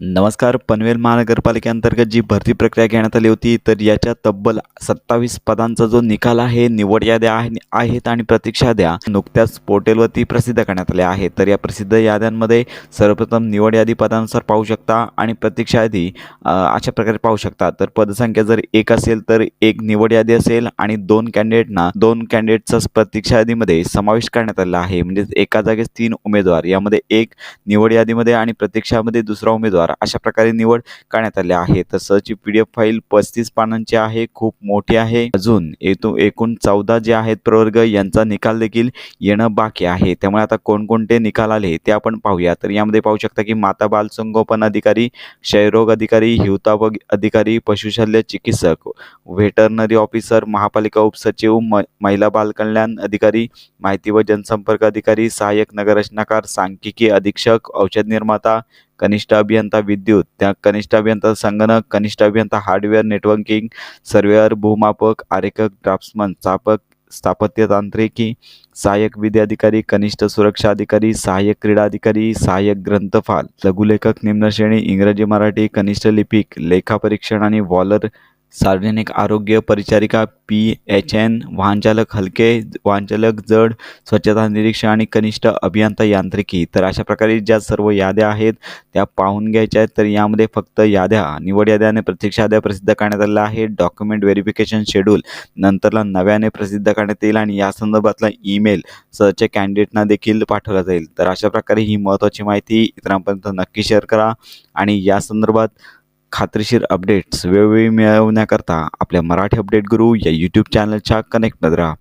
नमस्कार पनवेल महानगरपालिकेअंतर्गत जी भरती प्रक्रिया घेण्यात आली होती तर याच्या तब्बल सत्तावीस पदांचा जो निकाल आहे निवड याद्या आहेत आणि प्रतीक्षा याद्या नुकत्याच पोर्टलवरती प्रसिद्ध करण्यात आल्या आहेत. तर या प्रसिद्ध याद्यांमध्ये सर्वप्रथम निवड यादी पदानुसार पाहू शकता आणि प्रतीक्षा यादी अशा प्रकारे पाहू शकता. तर पदसंख्या जर एक असेल तर एक निवड यादी असेल आणि दोन कॅन्डिडेटना दोन कॅन्डिडेटचा प्रतीक्षा यादीमध्ये समावेश करण्यात आला आहे. म्हणजे एका जागेस तीन उमेदवार यामध्ये एक निवड यादीमध्ये आणि प्रतीक्षामध्ये दुसरा उमेदवार. अशा प्रकारे निवड करण्यात आली आहे. तसंच पी डी एफ फाईल पस्तीस पानांची आहे खूप मोठी आहे. अजून येतो एकूण चौदा जे आहेत प्रवर्ग यांचा निकाल देखील येणं बाकी आहे. त्यामुळे आता कोणकोणते निकाल आले ते आपण पाहूया. तर यामध्ये पाहू शकता की माता बालसंगोपन अधिकारी क्षयरोग अधिकारी हिवताप अधिकारी पशुशल्य चिकित्सक व्हेटरनरी ऑफिसर महापालिका उपसचिव म महिला बालकल्याण अधिकारी माहिती व जनसंपर्क अधिकारी सहाय्यक नगररचनाकार सांख्यिकी अधीक्षक औषध निर्माता कनिष्ठ अभियंता विद्युत त्या कनिष्ठ अभियंता संगणक कनिष्ठ अभियंता हार्डवेअर नेटवर्किंग सर्वेअर भूमापक आरेखक ड्राफ्ट्समन चापक स्थापत्य तांत्रिकी सहाय्यक विधी अधिकारी कनिष्ठ सुरक्षा अधिकारी सहाय्यक क्रीडा अधिकारी सहाय्यक ग्रंथपाल लघुलेखक निम्नश्रेणी इंग्रजी मराठी कनिष्ठ लिपिक लेखापरीक्षण आणि वॉलर सार्वजनिक आरोग्य परिचारिका पी एच एन वाहनचालक हलके वाहनचालक जड स्वच्छता निरीक्षण आणि कनिष्ठ अभियंता यांत्रिकी. तर अशा प्रकारे ज्या सर्व याद्या आहेत त्या पाहून घ्यायच्या आहेत. तर यामध्ये फक्त याद्या निवड याद्या आणि प्रत्यक्ष याद्या प्रसिद्ध करण्यात आल्या आहेत. डॉक्युमेंट व्हेरिफिकेशन शेड्यूल नंतरला नव्याने प्रसिद्ध करण्यात येईल आणि या संदर्भातला ईमेल सर्च कॅन्डिडेटना देखील पाठवला जाईल. तर अशा प्रकारे ही महत्त्वाची माहिती इतरांपर्यंत नक्की शेअर करा आणि या संदर्भात खात्रीशीर अपडेट्स वेळोवेळी मिळवण्याकरता आपल्या मराठी अपडेट गुरु या यूट्यूब चॅनलच्या कनेक्टमध्ये राहा.